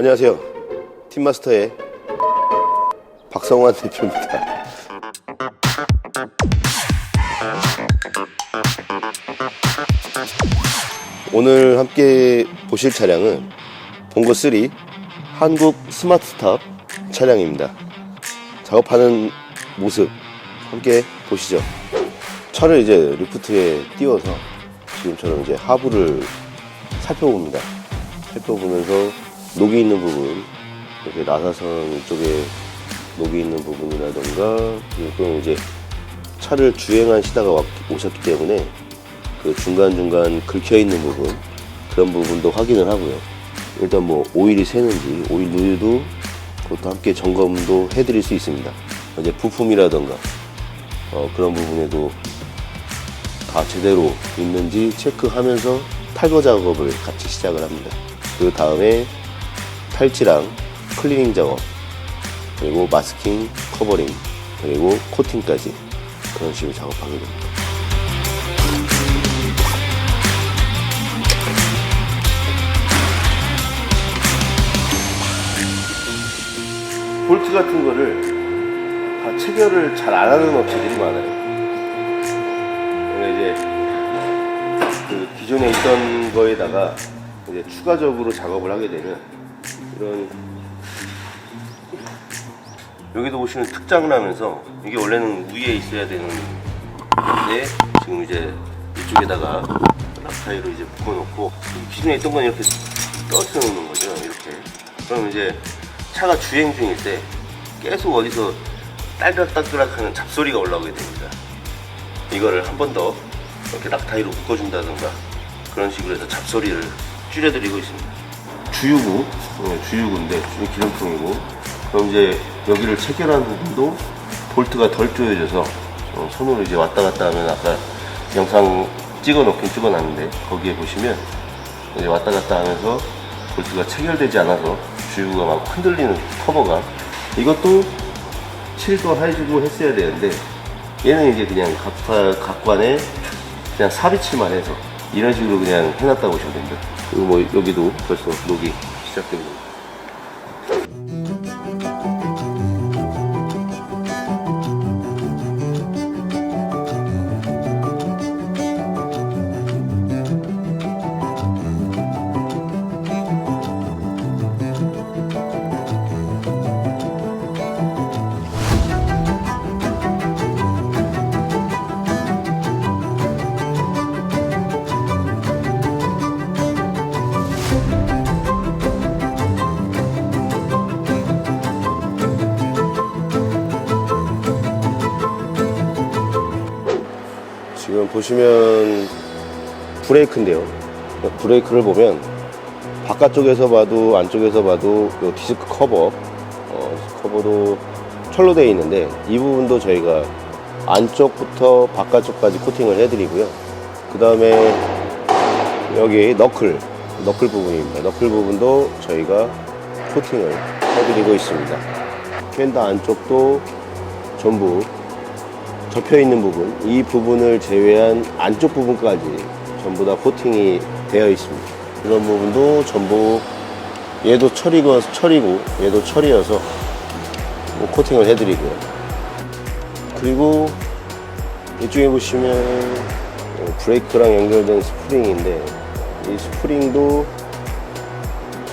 안녕하세요. 팀마스터의 박성환 대표입니다. 오늘 함께 보실 차량은 봉고 3 한국 스마트스탑 차량입니다. 작업하는 모습 함께 보시죠. 차를 이제 리프트에 띄워서 지금처럼 이제 하부를 살펴봅니다. 살펴보면서 녹이 있는 부분, 이렇게 나사선 이쪽에 녹이 있는 부분이라던가, 그리고 이제 차를 주행하시다가 왔- 오셨기 때문에 그 중간중간 긁혀 있는 부분, 그런 부분도 확인을 하고요. 일단 뭐 오일이 새는지, 오일 누유도 그것도 함께 점검도 해드릴 수 있습니다. 이제 부품이라던가, 어, 그런 부분에도 다 제대로 있는지 체크하면서 탈거 작업을 같이 시작을 합니다. 그 다음에 탈지랑 클리닝 작업, 그리고 마스킹, 커버링, 그리고 코팅까지 그런 식으로 작업하게 됩니다. 볼트 같은 거를 다 체결을 잘 안 하는 업체들이 많아요. 이제 그 기존에 있던 거에다가 이제 추가적으로 작업을 하게 되면 이런 여기도 보시면 특장을 하면서 이게 원래는 위에 있어야 되는데 지금 이제 이쪽에다가 락타이로 이제 묶어놓고 기존에 있던 건 이렇게 떨어뜨려 놓는 거죠 이렇게 그럼 이제 차가 주행 중일 때 계속 어디서 딸깍딸깍 하는 잡소리가 올라오게 됩니다 이거를 한 번 더 이렇게 락타이로 묶어준다든가 그런 식으로 해서 잡소리를 줄여드리고 있습니다. 주유구, 네, 주유구인데 주유 기름통이고 그럼 이제 여기를 체결한 부분도 볼트가 덜 조여져서 어, 손으로 이제 왔다 갔다 하면 아까 영상 찍어놓긴 찍어놨는데 거기에 보시면 이제 왔다 갔다 하면서 볼트가 체결되지 않아서 주유구가 막 흔들리는 커버가 이것도 실거해주고 했어야 되는데 얘는 이제 그냥 각파, 각관에 그냥 삽입칠만 해서 이런 식으로 그냥 해놨다고 보시면 됩니다. 그리고 뭐 여기도 벌써 녹이 시작되고 지금 보시면 브레이크인데요. 브레이크를 보면 바깥쪽에서 봐도 안쪽에서 봐도 요 디스크 커버 어, 커버도 철로 되어 있는데 이 부분도 저희가 안쪽부터 바깥쪽까지 코팅을 해드리고요. 그 다음에 여기 너클 너클 부분입니다. 너클 부분도 저희가 코팅을 해드리고 있습니다. 펜더 안쪽도 전부 접혀 있는 부분, 이 부분을 제외한 안쪽 부분까지 전부 다 코팅이 되어 있습니다. 이런 부분도 전부 얘도 철이고 철이고 얘도 철이어서 뭐 코팅을 해드리고요. 그리고 이쪽에 보시면 어, 브레이크랑 연결된 스프링인데 이 스프링도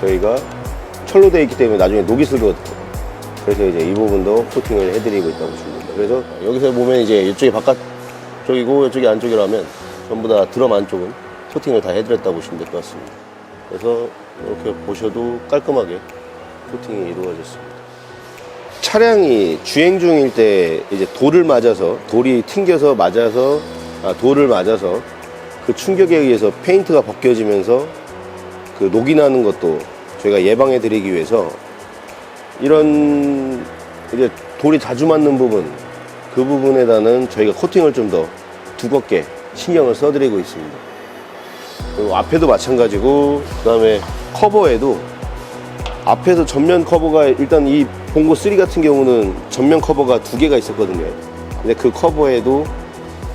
저희가 철로 되어 있기 때문에 나중에 녹이 슬거든요. 그래서 이제 이 부분도 코팅을 해드리고 있다고 보시면. 그래서 여기서 보면 이제 이쪽이 바깥쪽이고 이쪽이 안쪽이라면 전부 다 드럼 안쪽은 코팅을 다 해드렸다고 보시면 될 것 같습니다. 그래서 이렇게 보셔도 깔끔하게 코팅이 이루어졌습니다. 차량이 주행 중일 때 이제 돌을 맞아서 돌이 튕겨서 맞아서 아, 돌을 맞아서 그 충격에 의해서 페인트가 벗겨지면서 그 녹이 나는 것도 저희가 예방해 드리기 위해서 이런 이제 돌이 자주 맞는 부분 그 부분에다는 저희가 코팅을 좀 더 두껍게 신경을 써드리고 있습니다. 그리고 앞에도 마찬가지고 그 다음에 커버에도 앞에서 전면 커버가 일단 이 봉고 3 같은 경우는 전면 커버가 두 개가 있었거든요. 근데 그 커버에도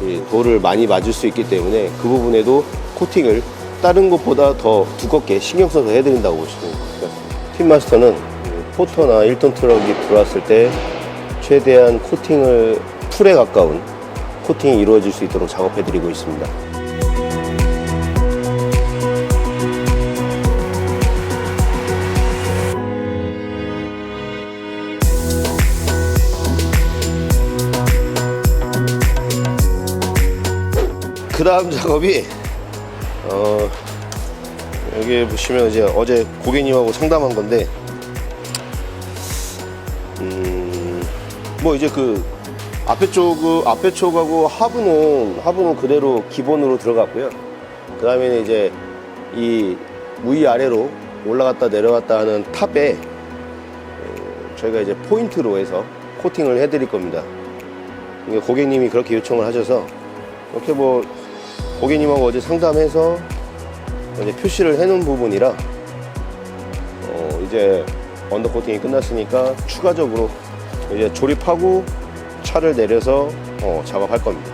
이 돌을 많이 맞을 수 있기 때문에 그 부분에도 코팅을 다른 것보다 더 두껍게 신경 써서 해드린다고 보시면 됩니다. 스핀마스터는 포터나 1톤 트럭이 들어왔을 때 최대한 코팅을 풀에 가까운 코팅이 이루어질 수 있도록 작업해 드리고 있습니다. 그 다음 작업이 어, 여기 보시면 이제 어제 고객님하고 상담한 건데 뭐 이제 그 앞에 쪽 앞에 쪽하고 하부는 하부는 그대로 기본으로 들어갔고요. 그 다음에는 이제 이 위 아래로 올라갔다 내려갔다 하는 탑에 어, 저희가 이제 포인트로 해서 코팅을 해드릴 겁니다. 고객님이 그렇게 요청을 하셔서 이렇게 뭐 고객님하고 어제 상담해서 이제 표시를 해놓은 부분이라 어 이제 언더 코팅이 끝났으니까 추가적으로 이제 조립하고 차를 내려서 어 작업할 겁니다.